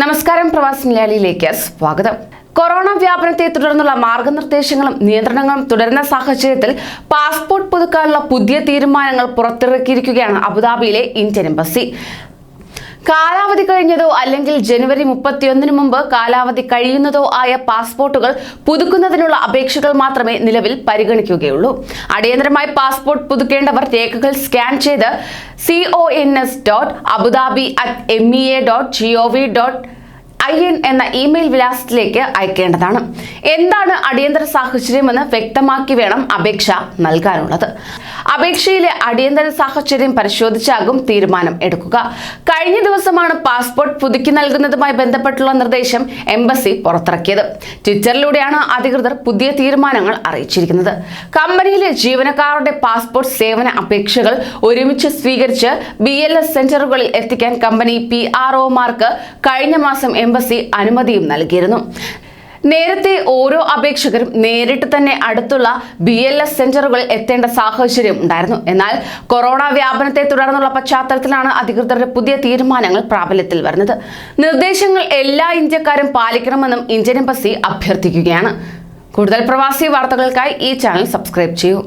നമസ്കാരം പ്രവാസി മലയാളിയിലേക്ക് സ്വാഗതം. കൊറോണ വ്യാപനത്തെ തുടർന്നുള്ള മാർഗനിർദ്ദേശങ്ങളും നിയന്ത്രണങ്ങളും തുടരുന്ന സാഹചര്യത്തിൽ പാസ്പോർട്ട് പുതുക്കാനുള്ള പുതിയ തീരുമാനങ്ങൾ പുറത്തിറക്കിയിരിക്കുകയാണ് അബുദാബിയിലെ ഇന്ത്യൻ എംബസി. കാലാവധി കഴിഞ്ഞതോ അല്ലെങ്കിൽ ജനുവരി മുപ്പത്തിയൊന്നിന് മുമ്പ് കാലാവധി കഴിയുന്നതോ ആയ പാസ്പോർട്ടുകൾ പുതുക്കുന്നതിനുള്ള അപേക്ഷകൾ മാത്രമേ നിലവിൽ പരിഗണിക്കുകയുള്ളൂ. അടിയന്തരമായി പാസ്പോർട്ട് പുതുക്കേണ്ടവർ രേഖകൾ സ്കാൻ ചെയ്ത് C O N S dot Abudhabi at M E A dot G O V dot I N എന്ന ഇമെയിൽ വിലാസത്തിലേക്ക് അയക്കേണ്ടതാണ്. എന്താണ് അടിയന്തര സാഹചര്യമെന്ന് വ്യക്തമാക്കി വേണം അപേക്ഷ നൽകാനുള്ളത്. അപേക്ഷയിലെ അടിയന്തര സാഹചര്യം പരിശോധിച്ചാകും തീരുമാനം എടുക്കുക. കഴിഞ്ഞ ദിവസമാണ് പാസ്പോർട്ട് പുതുക്കി നൽകുന്നതുമായി ബന്ധപ്പെട്ടുള്ള നിർദ്ദേശം എംബസി പുറത്തിറക്കിയത്. ട്വിറ്ററിലൂടെയാണ് അധികൃതർ പുതിയ തീരുമാനങ്ങൾ അറിയിച്ചിരിക്കുന്നത്. കമ്പനിയിലെ ജീവനക്കാരുടെ പാസ്പോർട്ട് സേവന അപേക്ഷകൾ ഒരുമിച്ച് സ്വീകരിച്ച് ബി സെന്ററുകളിൽ എത്തിക്കാൻ കമ്പനി പി ആർഒമാർക്ക് കഴിഞ്ഞ മാസം എംബസി അനുമതിയും നൽകിയിരുന്നു. നേരത്തെ ഓരോ അപേക്ഷകരും നേരിട്ട് തന്നെ അടുത്തുള്ള ബി എൽ എസ് സെന്ററുകളിൽ എത്തേണ്ട സാഹചര്യം ഉണ്ടായിരുന്നു. എന്നാൽ കൊറോണ വ്യാപനത്തെ തുടർന്നുള്ള പശ്ചാത്തലത്തിലാണ് അധികൃതരുടെ പുതിയ തീരുമാനങ്ങൾ പ്രാബല്യത്തിൽ വരുന്നത്. നിർദ്ദേശങ്ങൾ എല്ലാ ഇന്ത്യക്കാരും പാലിക്കണമെന്നും ഇന്ത്യൻ എംബസി അഭ്യർത്ഥിക്കുകയാണ്. കൂടുതൽ പ്രവാസി വാർത്തകൾക്കായി ഈ ചാനൽ സബ്സ്ക്രൈബ് ചെയ്യൂ.